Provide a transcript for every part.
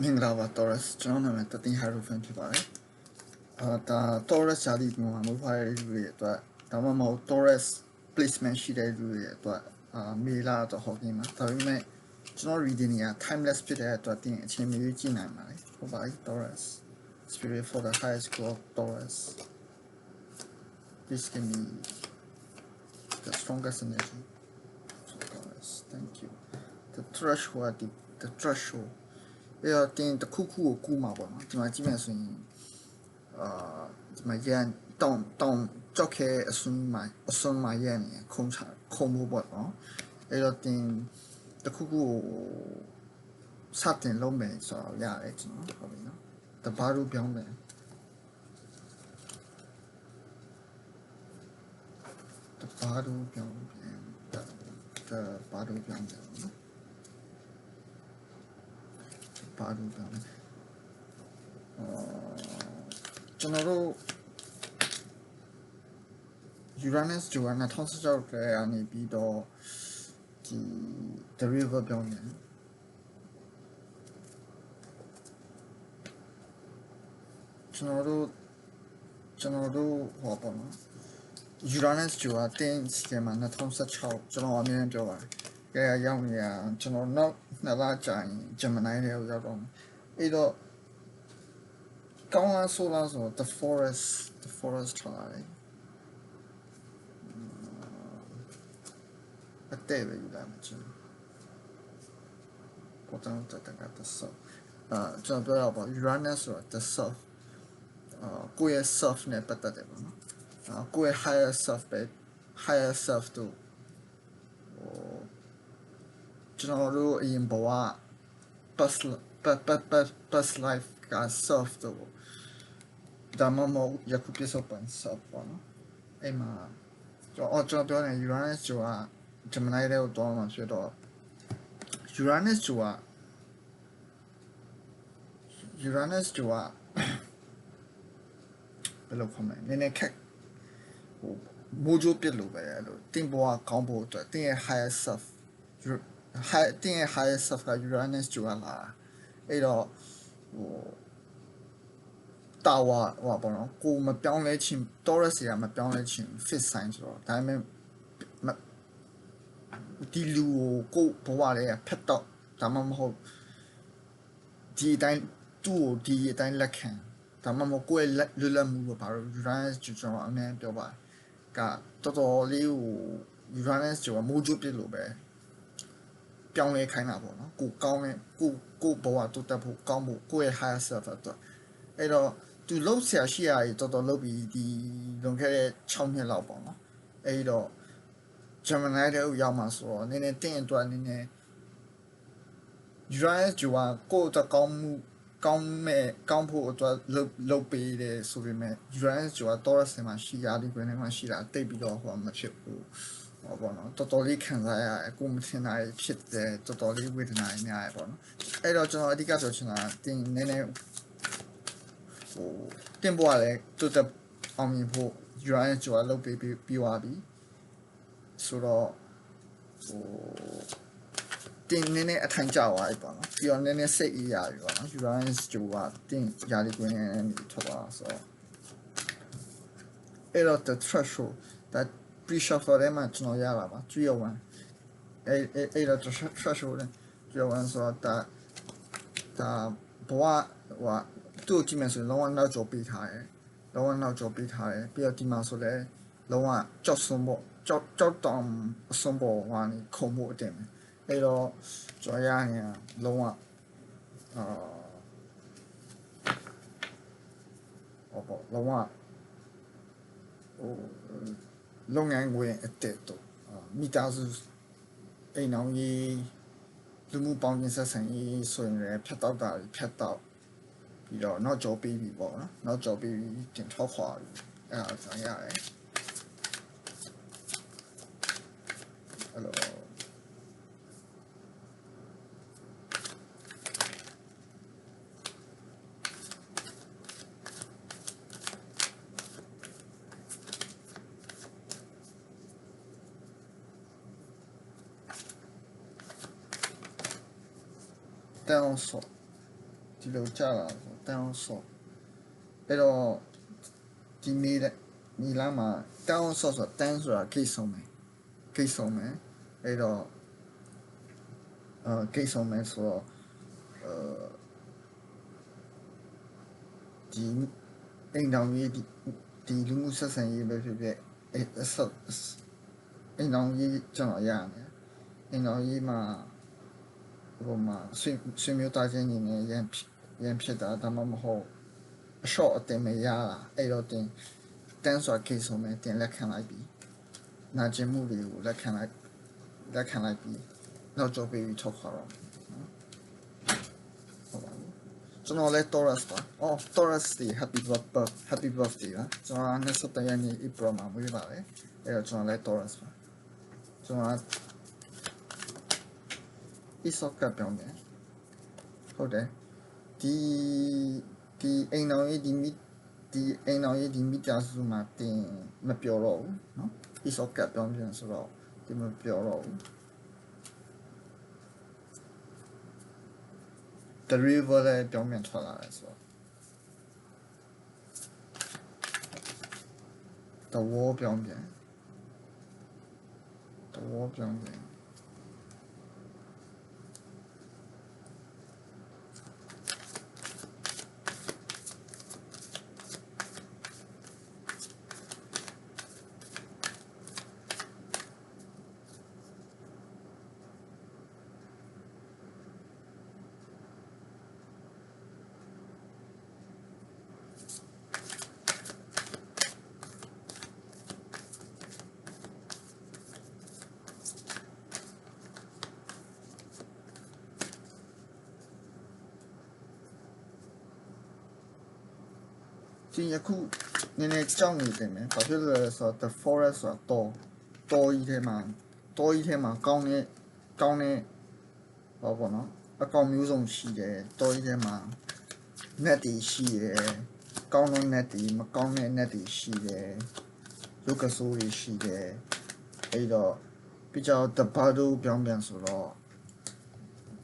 မင်္ဂလာပါ Taurus ကျွန်တော်နာမည်တသိန်း Hierophant ဖြစ်ပါတယ်အာဒါ Taurus ဇာတိမှာမဟုတ်ပါတဲ့လူတွေအတွက်ဒါမှမဟုတ် Taurus placement ရှိတဲ့လူတွေအတွက်အာမေလာတော့ဟောกินမှာဒါပေမဲ့ကျွန်တော် reading က timeless ဖြစ်တဲ့အတွက်တင်အချိန်မရွေးကြည့်နိုင်ပါတယ်ဟုတ်ပါပြီ Taurus spirit for the highest school of Taurus this can be the strongest energy so Taurus thank you the threshold the, the threshold ပြီးတော့တင်တစ်ခုခုကိုကူးမှာပေါ့နော်ဒီမှာကြည့်မယ်ဆိုရင်အာဒီမှာရန်တောင်းတောင်းကြောက်ခဲအစွန်းမှာအစွန်းမှာရန်နေခုံးချခုံးဖို့ပေါ့နော်အဲ့တော့တင်တစ်ခုခုကိုစတင်လုံးမယ်ဆိုတော့ရတယ်ကျွန်တော်ဟုတ်ပြီနော်တဘာလို့ပြောင်းမယ်တဘာလို့ပြောင်းပြန်တဘာလို့ပြောင်းပြန်နော် ပါလို့ပြောတယ်ကျွန်တော်တို့ Uranus ဂျိုအနာ2016ထဲအနေပြီးတော့ဒီ The River ပြောင်းတယ်ကျွန်တော်တို့ကျွန်တော်တို့ဟောပေါ့နော် Uranus ဂျိုအတင်းစကမှာ2016ကျွန်တော်အမြင်ပြောပါတယ်ကဲရောက်နေရကျွန်တော်နောက် နှစ်လကြာရင်ဂျမနိုင်းတွေကိုရောက်တော့မယ်အဲ့တော့ကောင်းလားဆိုလားဆိုတော့ the forest the forest ထားလိုက်အတဲ့ပဲယူလာမှာချင်းပေါ်တော့တက်တက် the self အာကျွန်တော်ပြောရပါ Uranus ဆိုတာ the self အာကိုယ့်ရဲ့ self နဲ့ပတ်သက်တယ်ပေါ့နော်အာကိုယ့်ရဲ့ higher self ပဲ higher self တို့ဟို ကျွန်တော်တို့အရင်ဘဝ past past past past life က self တော့ဒါမှမဟုတ်ယခုပြစ္ဆုတ်ပန် self ပေါ့နော်အဲ့မှာကျွန်တော်ကျွန်တော်ပြောနေ Uranus ကျော်က Gemini တဲ့ကိုတော့မှဖြစ်တော့ Uranus ကျော်က Uranus ကျော်ကဘယ်လိုခေါ်မလဲနည်းနည်းခက်ဟိုမိုးကြိုးပြစ်လို့ပဲအဲ့လိုတင်ဘဝကောင်းဖို့အတွက်တင်ရဲ့ higher self high တင်ရဲ့ higher self က Uranus ကျော်လာအဲ့တော့ဟိုတာဝါဟိုပေါ့နော်ကိုမပြောင်းလဲခြင်း Taurus ကမပြောင်းလဲခြင်း fit sign ဆိုတော့ဒါပေမဲ့ဒီလူကိုကိုဘဝလေးဖက်တော့ဒါမှမဟုတ်ဒီအတိုင်းသူ့ကိုဒီအတိုင်းလက်ခံဒါမှမဟုတ်ကိုယ့်ရဲ့လွတ်လပ်မှုကိုဘာလို့ Uranus ကျွန်တော်အမှန်ပြောပါကတော်တော်လေးကို Uranus ကျွန်တော်မိုးကြိုးပြစ်လို့ပဲ ပြောင်းလဲခိုင်းတာပေါ့နော်ကိုကောင်းတဲ့ကိုကိုဘဝတိုးတက်ဖို့ကောင်းဖို့ကိုယ့်ရဲ့ higher self အတွက်အဲ့တော့သူလုံးဆရာရှိရည်တော်တော်လုပ်ပြီးဒီလွန်ခဲ့တဲ့6နှစ်လောက်ပေါ့နော်အဲ့တော့ Gemini တဲ့ဥရောက်မှာဆိုတော့နည်းနည်းတင်းအတွက်နည်းနည်း Uranus ဂျူကကိုယ့်အတွက်ကောင်းမှုကောင်းမဲ့ကောင်းဖို့အတွက်လုပ်လုပ်ပေးတယ်ဆိုပေမဲ့ Uranus ဂျူက Taurus မှာရှိရာဒီကွင်းထဲမှာရှိတာတိတ်ပြီးတော့ဟိုမဖြစ်ဘူးဟော ပေါ့နော်တော်တော်လေးခံစားရအခုမထင်တာဖြစ်တယ်တော်တော်လေးဝေဒနာတွေများရပေါ့နော်အဲ့တော့ကျွန်တော်အဓိကဆိုချင်တာတင်းနည်းနည်းဟိုတင်ပေါ်လဲတိုးတက်အောင်မြင်ဖို့ Uranus ဂျူကလုပ်ပေးပြီးသွားပြီဆိုတော့ဟိုတင်နည်းနည်းအထိုင်ကျသွားပြီပေါ့နော်ပြီးတော့နည်းနည်းစိတ်အေးရပြီပေါ့နော် Uranus ဂျူကတင်ရာဒီကွင်းနဲ့ထွက်သွားဆိုတော့အဲ့တော့ the threshold that pre-shot ဆိုတဲ့မှာကျွန်တော်ရတာပါ301အဲ့အဲ့အဲ့တော့ threshold နဲ့301ဆိုတော့ဒါဒါဘဝဟိုသူ့ကိုကြည့်မယ်ဆိုရင်လုံးဝနောက်ကျော်ပေးထားတယ်လုံးဝနောက်ကျော်ပေးထားတယ်ပြီးတော့ဒီမှာဆိုလဲလုံးဝကြောက်စွန်းပေါ့ကြောက်ကြောက်တောင်အစွန်းပေါ်ဟိုနေခုံမှုအတင်တယ်အဲ့တော့ကျွန်တော်ရရင်လုံးဝအာဟောပေါ့လုံးဝဟို လုပ်ငန်းဝင်အတက်တော့မိသားစုအိမ်အောင်ကြီးလူမှုပေါင်းခြင်းဆက်ဆံရေးဆိုရင်လည်းဖြတ်တောက်တာဖြတ်တောက်ပြီးတော့နောက်ကျော်ပြီးပြီပေါ့နော်နောက်ကျော်ပြီးတင်ထောက်ခွာပြီအဲ့ဒါဆိုရတယ်အဲ့လို တန်းဆော့ဒီလိုကြာလာဆိုတန်းအောင်ဆော့အဲ့တော့ဒီနေတဲ့ညီလာမှာတန်းအောင်ဆော့ဆိုတန်းဆိုတာကိတ်ဆုံးမယ်ကိတ်ဆုံးမယ်အဲ့တော့အာကိတ်ဆုံးမယ်ဆိုတော့အာဒီအိမ်တော်ကြီးဒီဒီလူမှုဆက်ဆံရေးပဲဖြစ်ဖြစ်အဲ့အဆော့အိမ်တော်ကြီးကျွန်တော်ရရတယ်အိမ်တော်ကြီးမှာ ဟိုမှာဆွေဆွေမျိုးသားချင်းညီနဲ့ရန်ဖြစ်ရန်ဖြစ်တာဒါမှမဟုတ်အလျှော့အတင်မရတာအဲ့တော့တင်တန်းစွာကိစ္စမဲ့တင်လက်ခံလိုက်ပြီနာကျင်မှုတွေကိုလက်ခံလိုက်လက်ခံလိုက်ပြီနောက်ကြောပြီးထောက်ခါတော့ဟုတ်ပါဘူးကျွန်တော်လဲ Taurus ပါအော် Taurus ဒီ Happy birthday Happy birthday ပါကျွန်တော်23ရက်နေ့ April မှာမွေးပါတယ်အဲ့တော့ကျွန်တော်လဲ Taurus ပါကျွန်တော် Isok ကပြောင်းတယ်ဟုတ်တယ်ဒီဒီအိမ်တော်ရေးဒီမိဒီအိမ်တော်ရေးဒီမိသားစုမှာတင်မပြောတော့ဘူးเนาะ Isok ကပြောင်းပြန်ဆိုတော့ဒီမပြောတော့ဘူး The river လည်းပြောင်းပြန်ထွက်လာတယ်ဆိုတော့ The wall ပြောင်းပြန် The wall ပြောင်းပြန် ဒီယခုနည်းနည်းကြောက်နေတယ်မယ်ဘာဖြစ်လို့လဲဆိုတော့ the forest ဆိုတော့တောကြီးထဲမှာတောကြီးထဲမှာကောင်းတဲ့ကောင်းတဲ့ဟောပေါ့နော်အကောင်မျိုးစုံရှိတယ်တောကြီးထဲမှာ net တွေရှိတယ်ကောင်းတဲ့ net တွေမကောင်းတဲ့ net တွေရှိတယ်ရုပ်ကဆိုးတွေရှိတယ်အဲ့တော့ပြီးကြတော့ the battle ပြောင်းပြန်ဆိုတော့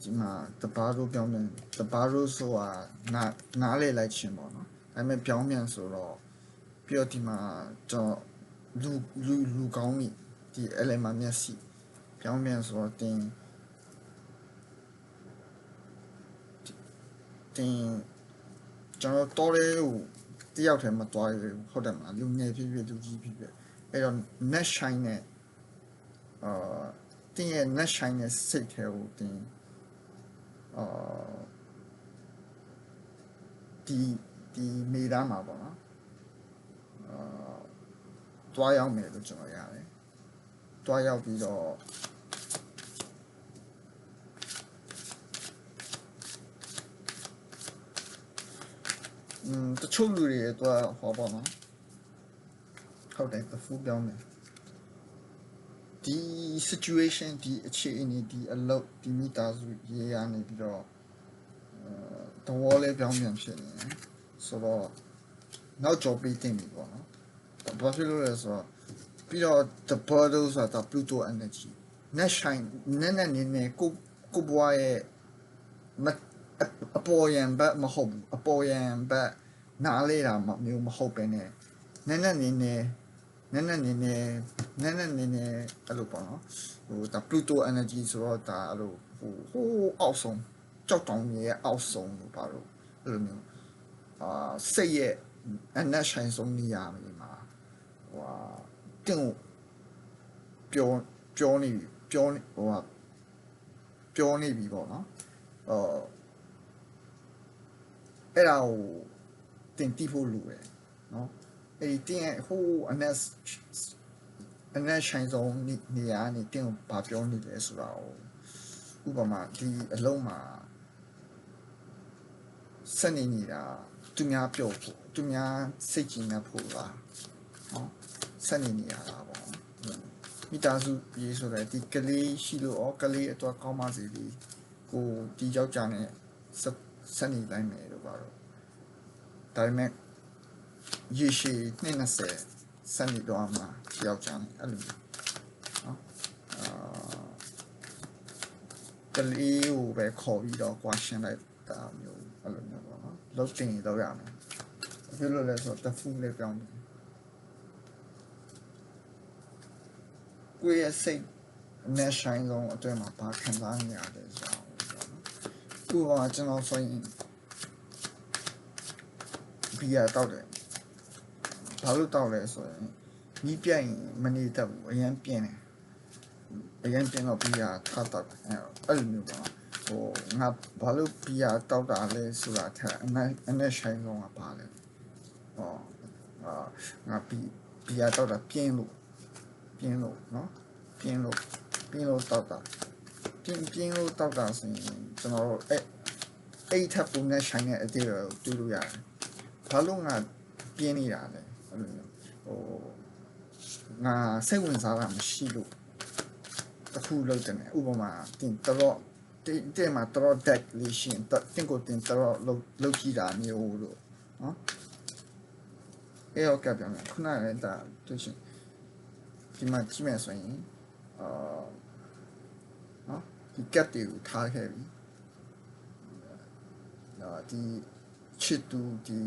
ဒီမှာ the battle ပြောင်းပြန် the battle ဆိုတာနားနားလေလိုက်ခြင်းပေါ့နော် ဒါပေမဲ့ပြောင်းပြန်ဆိုတော့ပြီးတော့ဒီမှာကျွန်တော်လူလူလူကောင်းကြီးဒီ element မျက်စိပြောင်းပြန်ဆိုတော့တင်တင်ကျွန်တော်တော်လေးကိုတယောက်တည်းမသွားရဘူးဟုတ်တယ်မလားလူငယ်ဖြစ်ဖြစ်လူကြီးဖြစ်ဖြစ်အဲ့တော့ net shine နဲ့အာတင်ရဲ့ net shine နဲ့စိတ်ထဲကိုတင်အာဒီ ဒီမေသားမှာပေါ့နော်အာတွားရောက်မယ်လို့ကျွန်တော်ရတယ်တွားရောက်ပြီးတော့อืมတချို့လူတွေတော့ဟောပေါ့နော်ဟုတ်တယ်တဖူးပြောင်းတယ်ဒီ situation ဒီအခြေအနေဒီအလုပ်ဒီမိသားစုရေးရနေပြီးတော့အဲတဝေါ်လေးပြောင်းပြန်ဖြစ်နေတယ် ဆိုတော့နောက်ကြောပေးတင်ပြီပေါ့နော်ဘာဖြစ်လို့လဲဆိုတော့ပြီးတော့ the bottle ဆိုတာ Pluto energy နဲ့ shine နဲ့နဲ့နေနေကိုကိုဘွားရဲ့မအပေါ်ယံဘက်မဟုတ်အပေါ်ယံဘက်နားလေတာမျိုးမဟုတ်ပဲနဲ့နဲ့နဲ့နေနေနဲ့နဲ့နေနေနဲ့နဲ့နေနေအဲ့လိုပေါ့နော်ဟိုဒါ Pluto energy ဆိုတော့ဒါအဲ့လိုဟိုဟိုအောက်ဆုံးကြောက်တောင်ကြီးရဲ့အောက်ဆုံးလို့ပါလို့အဲ့လိုမျိုး စိတ်ရဲ့အနက်ဆိုင်ဆုံးနေရာတွေမှာဟိုဟာတင်ကိုပြောပြောနေပြီပြောနေဟိုဟာပြောနေပြီပေါ့နော်အော်အဲ့ဒါကိုတင်တိဖို့လိုတယ်နော်အဲ့ဒီတင်ရဲ့ဟိုအနက်အနက်ဆိုင်ဆုံးနေရာနေတင်ကိုဘာပြောနေလဲဆိုတာကိုဥပမာဒီအလုံးမှာစနေနေတာ သူများပြောဖို့သူများစိတ်ကြည်နေဖို့လားနော်စနေနေရတာပေါ့မိသားစုရေးဆိုတဲ့ဒီကလေးရှိလို့ဩကလေးအတွက်ကောင်းပါစေဒီကိုဒီယောက်ျားနဲ့စနေတိုင်းမယ်လို့ပါတော့ဒါပေမဲ့ရေရှည်20စနေတော့မှာယောက်ျားနဲ့အဲ့လိုနော်အာကလေးကိုပဲခေါ်ပြီးတော့ကွာရှင်းလိုက် တာမျိုးအဲ့လိုမျိုးပေါ့နော်လုတ်တင်ရင်တော့ရမယ်ဘာဖြစ်လို့လဲဆိုတော့တဖူးလေးပြောင်းတယ်ကိုယ့်ရဲ့စိတ်အနဲ့ဆိုင်ဆုံးအတွင်းမှာဘာခံစားနေရလဲဆိုတော့ဥပမာကျွန်တော်ဆိုရင်ဘီယာတောက်တယ်ဘာလို့တောက်လဲဆိုရင်နီးပြတ်ရင်မနေတတ်ဘူးအရင်ပြင်းတယ်အရင်ပြင်းတော့ဘီယာထားတောက်တယ်အဲ့လိုမျိုးပေါ့ ဟိုငါဘာလို့ဘီယာတောက်တာလဲဆိုတာထက်အနဲ့အနဲ့ဆိုင်ဆုံးကပါလဲဟောအာငါဘီဘီယာတောက်တာပြင်းလို့ပြင်းလို့နော်ပြင်းလို့ပြင်းလို့တောက်တာပြင်းပြင်းလို့တောက်တာဆိုရင်ကျွန်တော်တို့အဲ့အဲ့ထပ်ပုံနဲ့ဆိုင်တဲ့အသေးကိုတူးလို့ရတယ်ဘာလို့ငါပြင်းနေတာလဲအဲ့လိုမျိုးဟိုငါစိတ်ဝင်စားတာမရှိလို့တခုလောက်တယ်ဥပမာတင်တော့ တင်တင်မှာတော့ deck လေးရှင်တင်ကိုတင်တော့လောက်လောက်ကြည့်တာမျိုးလို့နော်အဲ့တော့ကပြန်မယ်ခုနကလည်းဒါတွေ့ရှင်ဒီမှာကြည့်မယ်ဆိုရင်အာနော်ဒီ cat တွေကိုထားခဲ့ပြီအာဒီချစ်တူဒီ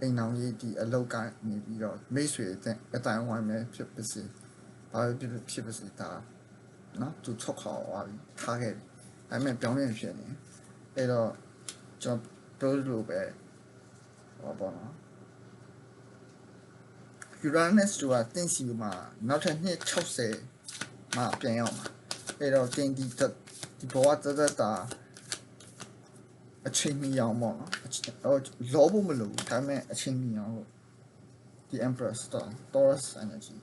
အိမ်အောင်ရေးဒီအလောက်ကနေပြီးတော့မိတ်ဆွေတဲ့အတိုင်းဝိုင်းမဲ့ဖြစ်ပါစေဘာဖြစ်ဖြစ်ပါစေဒါနော်သူချုပ်ခေါ်သွားပြီထားခဲ့ပြီ ဒါပေမဲ့ပြောင်းပြန်ဖြစ်နေအဲ့တော့ကျွန်တော်ပြောလို့ပဲဟောပေါ့နော် Uranus ကတင်းစီမှာနောက်ထပ်နှစ်60မှာပြန်ရောက်မှာအဲ့တော့တင်းဒီဒီဘဝတသက်တာအချိန်မီအောင်ပေါ့နော်ဟိုလောဖို့မလိုဘူးဒါပေမဲ့အချိန်မီအောင်လို့ဒီ Empress တော့ Taurus energy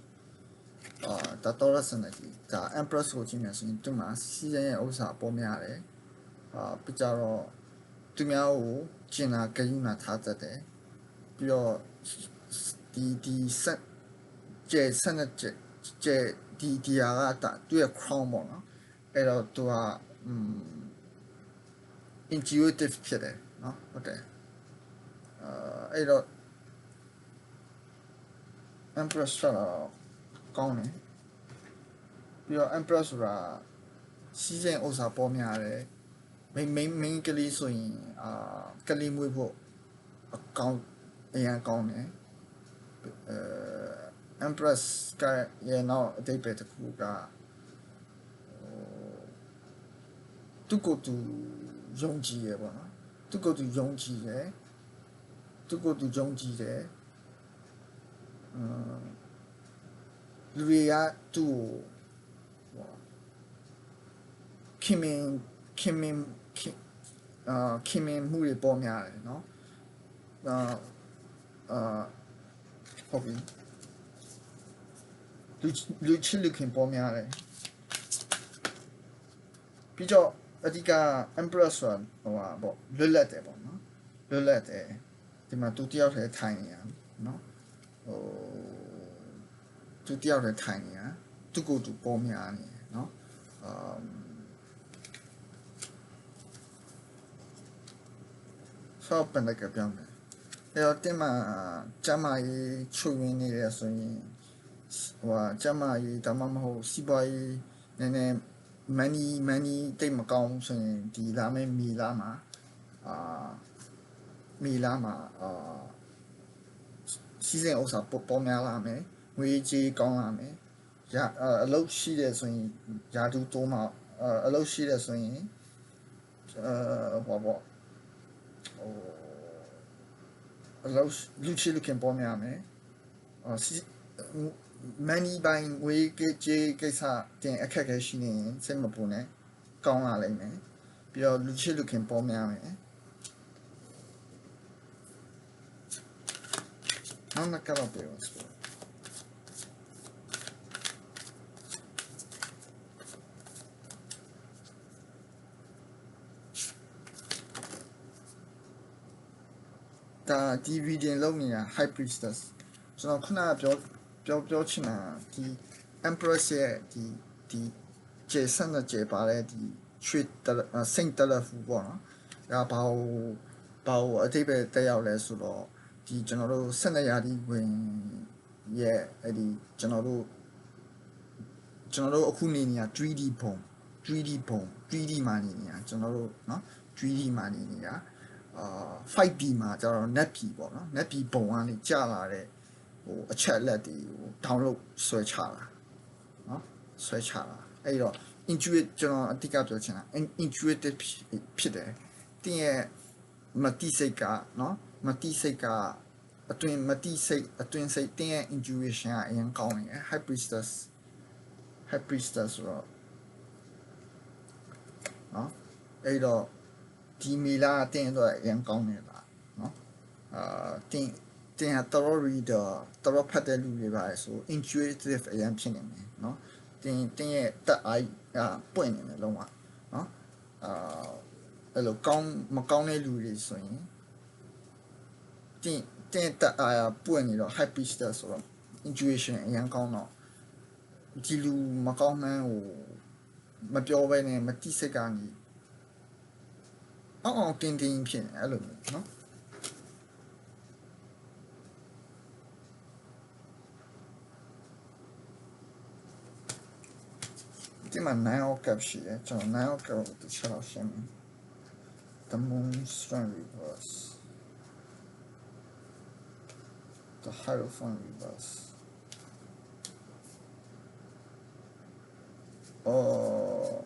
အာဒါတော်ရဆန်ကြီးဒါ Empress ကိုကြည့်မယ်ဆိုရင်သူမှာစီးရင်ရဲ့ဥစ္စာပေါ်များတယ်အာပြကြတော့သူများကိုကျင်နာကယူနာထားတတ်တယ်ပြီးတော့ဒီဒီဆက်ကျဲဆက်နဲ့ကျဲကျဲဒီဒီဟာကတသူ့ရဲ့ crown ပေါ့နော်အဲ့တော့သူက intuitive ဖြစ်တယ်နော်ဟုတ်တယ်အဲအဲ့တော့ Empress တော့ ကောင်းတယ်ပြီးတော့ empress ဆိုတာစီးစိမ်ဥစ္စာပေါ်များတယ် main main main ကလေးဆိုရင်အာကလေးမွေးဖို့အကောင်းအရင်ကောင်းတယ်အဲ empress ကရဲ့နောက်အတိတ်ပဲတစ်ခုကသူကိုသူယုံကြည်ရပေါ့နော်သူကိုယ်သူယုံကြည်တယ်သူကိုယ်သူယုံကြည်တယ်အမ် လူတွေကသူ့ကိုခင်မင်ခင်မင်ခင်အာခင်မင်မှုတွေပေါ်များတယ်နော်အာအာဟုတ်ပြီလူလူချစ်လူခင်ပေါ်များတယ်ပြီးတော့အဓိက empress ဆိုတာဟိုဟာပေါ့လွတ်လပ်တယ်ပေါ့နော်လွတ်လပ်တယ်ဒီမှာသူတယောက်တည်းထိုင်နေရနော်ဟို သူတယောက်တည်းထိုင်နေရသူကိုယ်သူပေါ်များနေနော်အမ်ဆောက်ပန်တဲ့ပြောင်းတယ်အဲ့တော့တင်မှာကျမကြီးချွေဝင်နေရဆိုရင်ဟိုဟာကျမကြီးဒါမှမဟုတ်စီးပွားရေးနည်းနည်း money money တိတ်မကောင်းဆိုရင်ဒီလာမယ့်မီလာမှာအာမီလာမှာအာစီစဉ်ဥစ္စာပေါ်ပေါ်များလာမယ် ငွေကြေးကောင်းလာမယ်ရအလုပ်ရှိတယ်ဆိုရင်ယာတူတိုးမှာအလုပ်ရှိတယ်ဆိုရင်အဲဘောဘောဟိုအလုပ်လူချီလူခင်ပေါ်များမယ်အာစီ money ဘိုင်းဝေးကြေးကိစ္စတင်အခက်အခဲရှိနေရင်စိတ်မပူနဲ့ကောင်းလာလိမ့်မယ်ပြီးတော့လူချစ်လူခင်ပေါ်များမယ်နောက်တစ်ခါတော့ပြောစပါ ဒါဒီ reading လုပ်နေတာ high priestess ကျွန်တော်ခုနကပြောပြောပြောချင်တာဒီ empress ရဲ့ဒီဒီကျေဆန်တဲ့ကျေပါတဲ့ဒီရွှေစိန့်တလဖူပေါ့နော်ဒါဘာဟိုဘာဟိုအတိပ္ပယ်တက်ရောက်လဲဆိုတော့ဒီကျွန်တော်တို့ဆက်နေရာဒီဝင်ရဲ့အဲ့ဒီကျွန်တော်တို့ကျွန်တော်တို့အခုနေနေရ 3D ဘုံ 3D ဘုံ 3D မှာနေနေရကျွန်တော်တို့เนาะ 3D မှာနေနေတာ အအာ 5B မှာကျတော့ net B ပေါ့နော် net B ဘုံကနေကြာလာတဲ့ဟိုအချက်လက်တွေကို download ဆွဲချတာနော်ဆွဲချတာအဲ့တော့ intuitive ကျွန်တော်အတိအကပြောချင်တာ intuitive ဖြစ်တယ်တင်းရဲ့မတိစိတ်ကနော်မတိစိတ်ကအတွင်မတိစိတ်အတွင်စိတ်တင်းရဲ့ intuition ကအရင်ကောင်းနေတယ် high priestess high priestess ဆိုတော့နော်အဲ့တော့ ဒီမီလာတင်းတော့အရင်ကောင်းနေတာနော်အာတင်းတင်းဟာတော် reader တော်ဖတ်တဲ့လူတွေပါဆို intuitive အရင်ဖြစ်နေမယ်နော်တင်းတင်းရဲ့တက်အိုက်အာပွင့်နေတယ်လုံးဝနော်အာအဲ့လိုကောင်းမကောင်းတဲ့လူတွေဆိုရင်တင်းတင်းတက်အာပွင့်နေတော့ high pitch ဆိုတော့ intuition အရင်ကောင်းတော့ဒီလူမကောင်းမှန်းဟိုမပြောဘဲနဲ့မတိစိတ်ကနေ အောင်အောင်တင်းတင်းဖြစ်နေအဲ့လိုမျိုးနော်ဒီမှာ9 out cap ရှိတယ်ကျွန်တော်9 out cap ကိုတစ်ချက်လောက်ရှင်းမယ် the moon strong reverse the hierophant reverse oh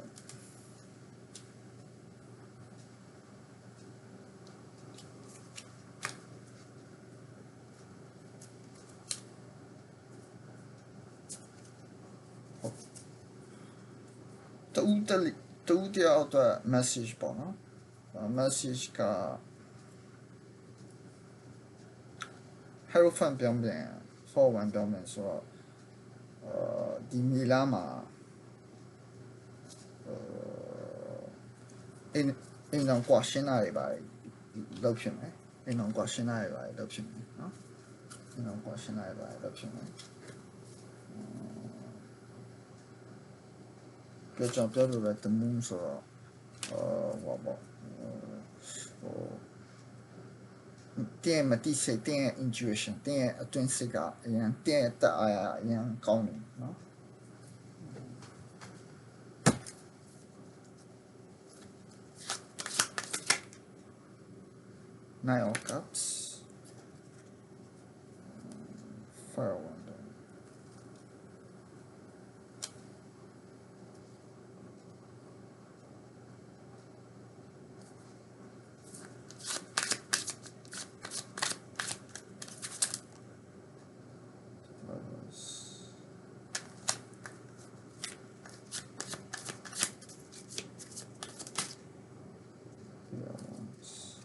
တူတလီတူတယောက်တော့ message ပေါ့နော် message က Hierophant ပြောင်းပြန် forward ပြောင်းပြန်ဆိုတော့အာဒီမီလာမှာအင်းအင်းတော့ကွာရှင်းတာတွေပါလောက်ဖြစ်မယ်အင်းတော့ကွာရှင်းတာတွေပါလောက်ဖြစ်မယ်နော်အင်းတော့ကွာရှင်းတာတွေပါလောက်ဖြစ်မယ် ပြောကြပြောလို့လည်း the moon ဆိုတော့အာဟောပေါ့ဟိုတင်းမတိစိတ်တင်းရဲ့ intuition တင်းရဲ့အတွင်းစိတ်ကအရင်တင်းရဲ့တက်အားအရင်ကောင်းတယ်နော် Nine of Cups. Fire Wonder. Lovers. The other ones.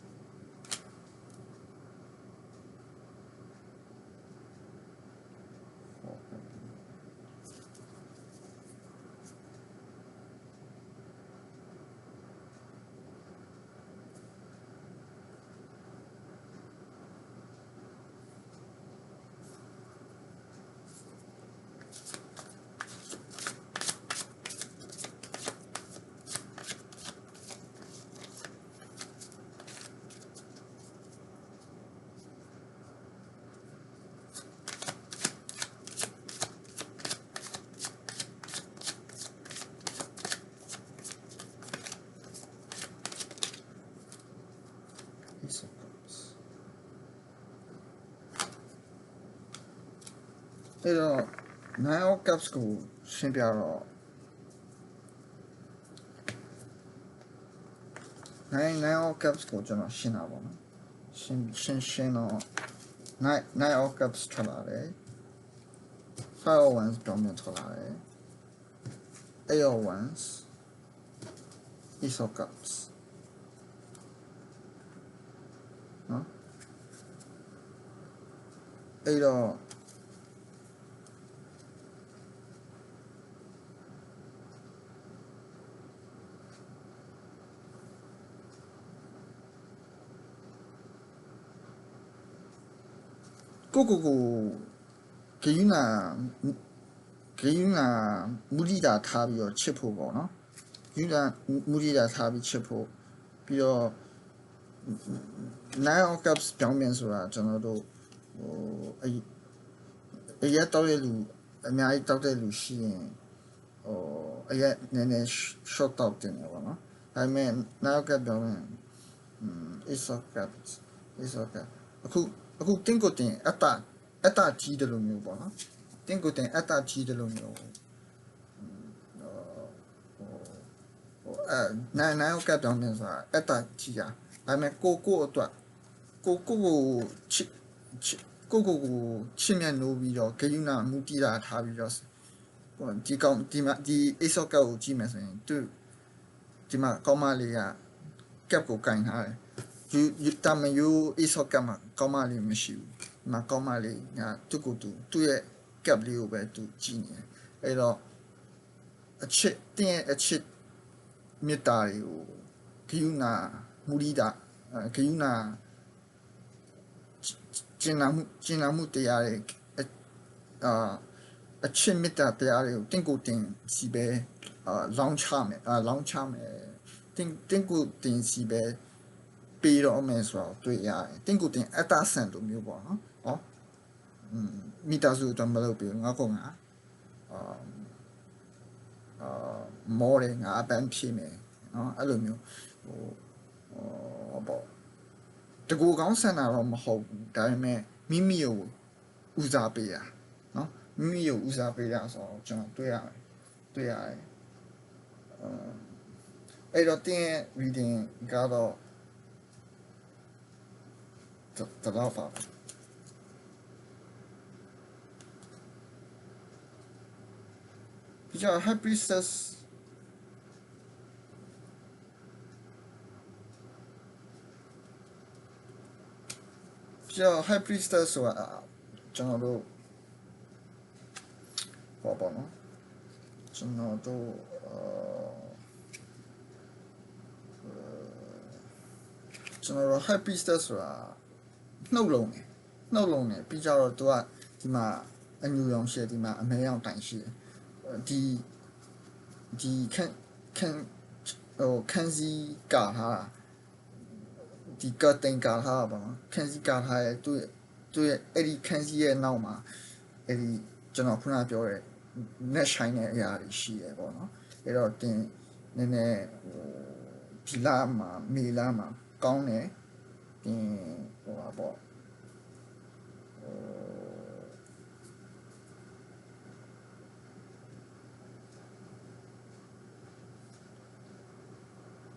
Ace of Cups. အဲ့တော့ nine of cups ကိုရှင်းပြတော့ nine nine of cups ကိုကျွန်တော်ရှင်းတာပေါ့နော်ရှင်းရှင်းရှင်းတော့ nine nine of cups ထွက်လာတယ် five of wands ပြောင်းပြန်ထွက်လာတယ် eight of wands ace of cups နော်အဲ့တော့ ကိုကိုကိုဂယုနာဂယုနာမူရိတာထားပြီးတော့ချစ်ဖို့ပေါ့နော်ဂယုနာမူရိတာထားပြီးချစ်ဖို့ပြီးတော့ nine of cups ပြောင်းပြန်ဆိုတာကျွန်တော်တို့ဟိုအအရက်တောက်ရဲ့လူအများကြီးတောက်တဲ့လူရှိရင်ဟိုအရက်နည်းနည်း short တောက်တင်တယ်ပေါ့နော်ဒါပေမဲ့ nine of cups ပြောင်းပြန်อืม ace of cups ace of cups အခု အခုတင့်ကိုတင်အတ္တအတ္တကြီးတယ်လို့မျိုးပေါ့နော်တင့်ကိုတင်အတ္တကြီးတယ်လို့မျိုးဟိုအဲနိုင်နိုင်ကပ်တောင်းနေဆိုတာအတ္တကြီးရဒါပေမဲ့ကိုကိုအတွက်ကိုကိုကိုချစ်ကိုကိုကိုချစ်မြတ်နိုးပြီးတော့ဂယုဏမူတည်တာထားပြီးတော့ကိုဒီကောင်ဒီမှာဒီအိဆော့ကပ်ကိုကြည့်မယ်ဆိုရင်သူဒီမှာကောင်းမလေးကကပ်ကိုကင်ထားတယ် ယူယူတမယူ ace of cups မှာကောင်းမလေးမရှိဘူးဒီမှာကောင်းမလေးကသူ့ကိုသူသူ့ရဲ့ cap လေးကိုပဲသူကြည့်နေတယ်အဲ့တော့အချစ်တင်းရဲ့အချစ်မေတ္တာတွေကိုဂယုဏမူရိတာအဲဂယုဏကျင်နာမှုကျင်နာမှုတရားတွေအာအချစ်မေတ္တာတရားတွေကိုတင့်ကိုတင်စီပဲအာလောင်းချမယ်အာလောင်းချမယ်တင်တင်ကိုတင်စီပဲ ပေးတော့မယ်ဆိုတော့တွေ့ရတယ်တင်ကိုတင်အတ္တဆန်လိုမျိုးပေါ့နော်ဟောอืมမိသားစုတော့မလုပ်ဘူးငါကောင်ကအာအာမော်ရင်ငါအပန်းဖြေမယ်နော်အဲ့လိုမျိုးဟိုဟောပေါ့တကူကောင်းဆန်တာတော့မဟုတ်ဘူးဒါပေမဲ့မိမိကိုဦးစားပေးတာနော်မိမိကိုဦးစားပေးတာဆိုတော့ကျွန်တော်တွေ့ရတယ်တွေ့ရတယ်အာအဲ့တော့တင်းရဲ့ reading ကတော့ တတော့ပါပြီးတော့ High Priestess ပြီးတော့ High Priestess ဆိုတာကျွန်တော်တို့ဟောပါနော်ကျွန်တော်တို့ကျွန်တော်တို့ High Priestess ဆိုတာ နှုတ်လုံးတယ်နှုတ်လုံးတယ်ပြီးကြတော့သူကဒီမှာအညူရောင်ရှိတယ်ဒီမှာအမဲရောင်တိုင်ရှိတယ်ဒီဒီခန့်ခန့်ဟိုခန်းစီကာထားတာဒီကတင်ကာထားတာပါနော်ခန်းစီကာထားရဲ့သူ့ရဲ့သူ့ရဲ့အဲ့ဒီခန်းစီရဲ့နောက်မှာအဲ့ဒီကျွန်တော်ခုနပြောတဲ့ net shine တဲ့အရာတွေရှိရပေါ့နော်အဲ့တော့တင်နည်းနည်းဟိုဒီလာမှာမေလာမှာကောင်းတယ် တင်ဟိုပါပေါ့ဟို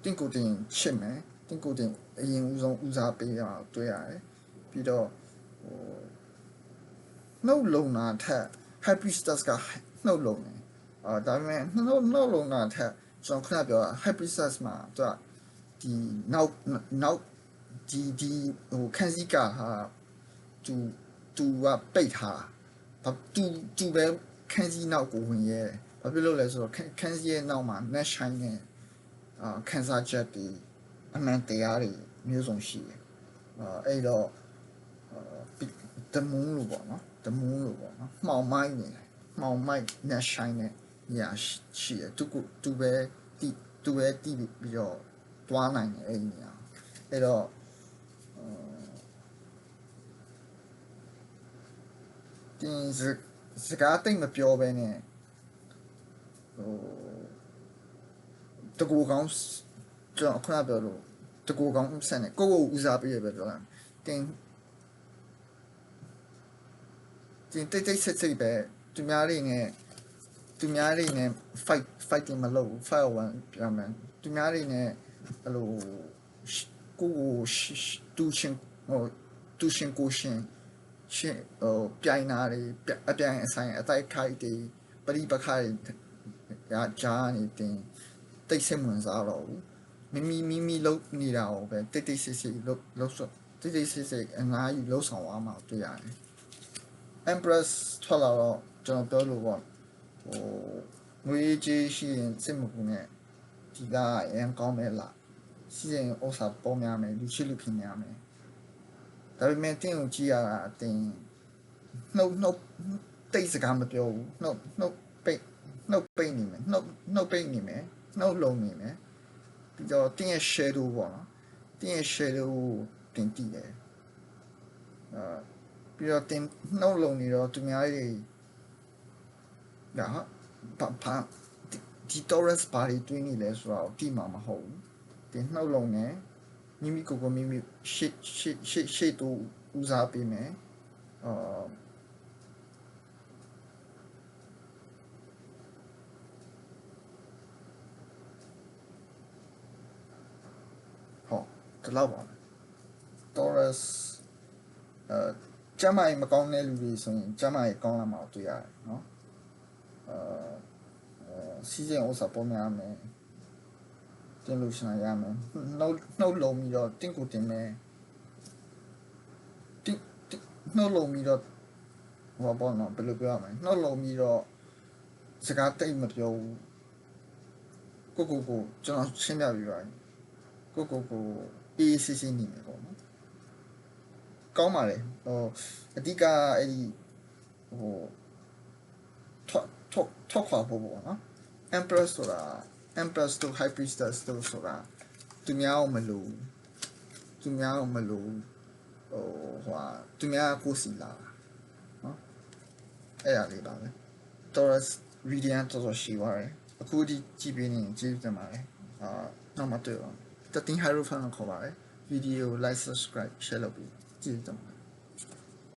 တင်ကိုတင်ချစ်မယ်တင်ကိုတင်အရင်ဦးဆုံးဦးစားပေးရအောင်တွေ့ရတယ်ပြီးတော့ဟိုနှုတ်လုံတာထက် happy stars ကနှုတ်လုံတယ်အာဒါပေမဲ့နှုတ်နှုတ်လုံတာထက်ကျွန်တော်ခဏပြောတာ happy stars မှာသူကဒီနောက်နောက် ဒီဒီဟိုခန်းစည်းကဟာသူသူကပိတ်ထားဘာသူသူပဲခန်းစည်းနောက်ကိုဝင်ရဲဘာဖြစ်လို့လဲဆိုတော့ခန်းစည်းရဲ့နောက်မှာ net shine နဲ့အာခန်းစားချက်တွေအမှန်တရားတွေမျိုးစုံရှိတယ်အာအဲ့တော့တမုံလို့ပေါ့နော်တမုံလို့ပေါ့နော်မှောင်မိုက်နေတယ်မှောင်မိုက် net shine နဲ့ညာရှိတယ်သူကသူပဲတီသူပဲတီပြီးတော့တွားနိုင်တယ်အဲ့ဒီနေရာအဲ့တော့ တင်စစကားတိတ်မပြောဘဲနဲ့ဟိုတကူကောင်းကျွန်တော်ခုနပြောလို့တကူကောင်းဆက်နေကိုကိုဦးစားပေးရပဲပြောတာတင်တင်တိတ်တိတ်ဆက်ဆက်ပဲသူများတွေနဲ့သူများတွေနဲ့ fight fighting မလုပ်ဘူး fight one ပြောမယ်သူများတွေနဲ့အဲ့လိုကိုကိုတူရှင်ဟိုတူရှင်ကိုရှင် ရှင်ဟိုပြိုင်နာတွေအပြိုင်အဆိုင်အတိုက်ခိုက်တွေပရိပခါတွေရာဂျာနေတင်တိတ်ဆိတ်ဝင်စားတော့ဘူးမိမိမိမိလုံးနေတာကိုပဲတိတ်တိတ်ဆိတ်ဆိတ်လုံးလုံးဆော့တိတ်တိတ်ဆိတ်ဆိတ်အငားယူလုံးဆောင်သွားမှတွေ့ရတယ် Empress ထွက်လာတော့ကျွန်တော်ပြောလို့ပေါ့ဟိုငွေကြေးရှိရင်စိတ်မပူနဲ့ဒီကအရင်ကောင်းမယ်လားစီစဉ်ဥစ္စာပေါ်များမယ်လူချစ်လူခင်များမယ် ဒါပေမဲ့တင်းကိုကြည့်ရတာအတင်းနှုတ်နှုတ်တိတ်စကားမပြောဘူးနှုတ်နှုတ်ပိတ်နှုတ်ပိတ်နေမယ်နှုတ်နှုတ်ပိတ်နေမယ်နှုတ်လုံးနေမယ်ပြီးတော့တင်းရဲ့ shadow ပေါ့နော်တင်းရဲ့ shadow တင်တည်တယ်အာပြီးတော့တင်နှုတ်လုံးနေတော့သူများတွေဒါဟာဘာဒီ Taurus ဘာတွေတွင်းနေလဲဆိုတော့တိမှာမဟုတ်ဘူးတင်နှုတ်လုံးနေ မိမိကိုယ်ကိုမိမိရှေ့ရှေ့ရှေ့ရှေ့တူဦးစားပေးမယ်အာဟောဒီလောက်ပါမယ် Taurus အဲကျမ်းမာရေးမကောင်းတဲ့လူတွေဆိုရင်ကျမ်းမာရေးကောင်းလာမှာတွေ့ရတယ်နော်အာအဲစီစဉ်ဥစ္စာပေါ်များမယ် တင်လို့ရှိရင်ရမယ်နှုတ်နှုတ်လုံးပြီးတော့တင့်ကိုတင်မယ်တင်းတင်းနှုတ်လုံးပြီးတော့ဟောပေါ်တော့ဘယ်လိုပြောရမလဲနှုတ်လုံးပြီးတော့စကားတိတ်မပြောဘူးကိုကိုကိုကျွန်တော်ရှင်းပြပြပါမယ်ကိုကိုကိုအေးစစ်စစ်နေမယ်ပေါ့နော်ကောင်းပါလေဟိုအဓိကအဲ့ဒီဟိုထောက်ထောက်ထောက်ခွာဖို့ပေါ့နော် empress ဆိုတာ empress တို့ high priestess တို့ဆိုတာသူများကိုမလို့သူများကိုမလို့ဟိုဟိုဟာသူများကိုစီလာနော်အဲ့ရလေးပါပဲ Taurus reading တော်တော်ရှိပါတယ်အခုဒီကြည့်ပြနေကြည့်ကြပါလေအာနောက်မှတွေ့ပါတတင် hierophant ကိုခေါ်ပါတယ် video like subscribe share လုပ်ပြီးကြည့်ကြပါ